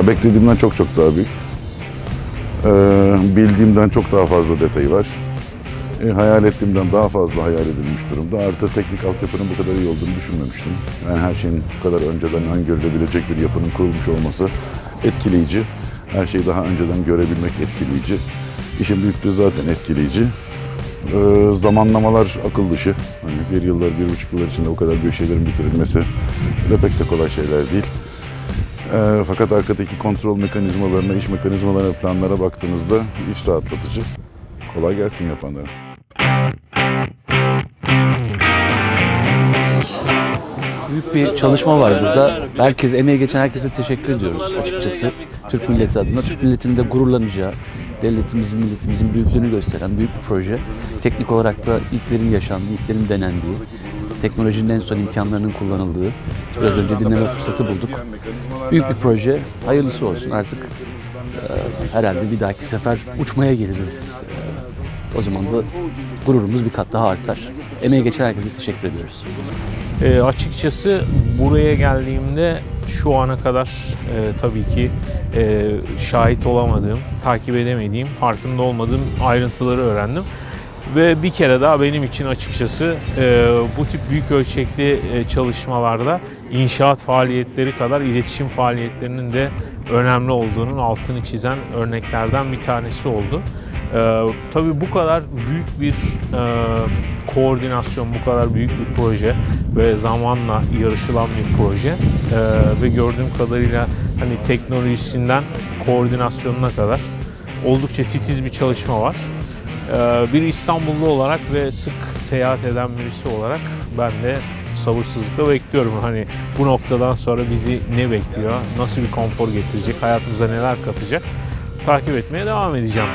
Ha, beklediğimden çok çok daha büyük. Ee, bildiğimden çok daha fazla detayı var. E, hayal ettiğimden daha fazla hayal edilmiş durumda. Artı teknik altyapının bu kadar iyi olduğunu düşünmemiştim. Yani her şeyin bu kadar önceden öngörülebilecek bir yapının kurulmuş olması etkileyici. Her şeyi daha önceden görebilmek etkileyici. İşin büyüklüğü zaten etkileyici. Ee, zamanlamalar akıl dışı. Hani bir yıllar, bir buçuk yıllar içinde o kadar büyük şeylerin bitirilmesi pek de kolay şeyler değil. Ee, fakat arkadaki kontrol mekanizmalarına, iş mekanizmalarına, planlara baktığınızda iç rahatlatıcı. Kolay gelsin yapanlara. Büyük bir çalışma var burada. Herkes, emeği geçen herkese teşekkür ediyoruz açıkçası. Türk milleti adına. Türk milletinin de gururlanacağı, devletimizin, milletimizin büyüklüğünü gösteren büyük bir proje. Teknik olarak da ilklerin yaşandığı, ilklerin denendiği, teknolojinin en son imkanlarının kullanıldığı, biraz önce dinleme fırsatı bulduk. Büyük bir proje. Hayırlısı olsun artık. e, herhalde bir dahaki sefer uçmaya geliriz. E, o zaman da gururumuz bir kat daha artar. Emeği geçen herkese teşekkür ediyoruz. E, açıkçası buraya geldiğimde şu ana kadar e, tabii ki e, şahit olamadığım, takip edemediğim, farkında olmadığım ayrıntıları öğrendim. Ve bir kere daha benim için açıkçası e, bu tip büyük ölçekli e, çalışmalarda inşaat faaliyetleri kadar iletişim faaliyetlerinin de önemli olduğunun altını çizen örneklerden bir tanesi oldu. Ee, tabii bu kadar büyük bir e, koordinasyon, bu kadar büyük bir proje ve zamanla yarışılan bir proje Ee, ve gördüğüm kadarıyla hani teknolojisinden koordinasyonuna kadar oldukça titiz bir çalışma var. Ee, bir İstanbullu olarak ve sık seyahat eden birisi olarak ben de sabırsızlıkla bekliyorum. Hani bu noktadan sonra bizi ne bekliyor, nasıl bir konfor getirecek, hayatımıza neler katacak takip etmeye devam edeceğim.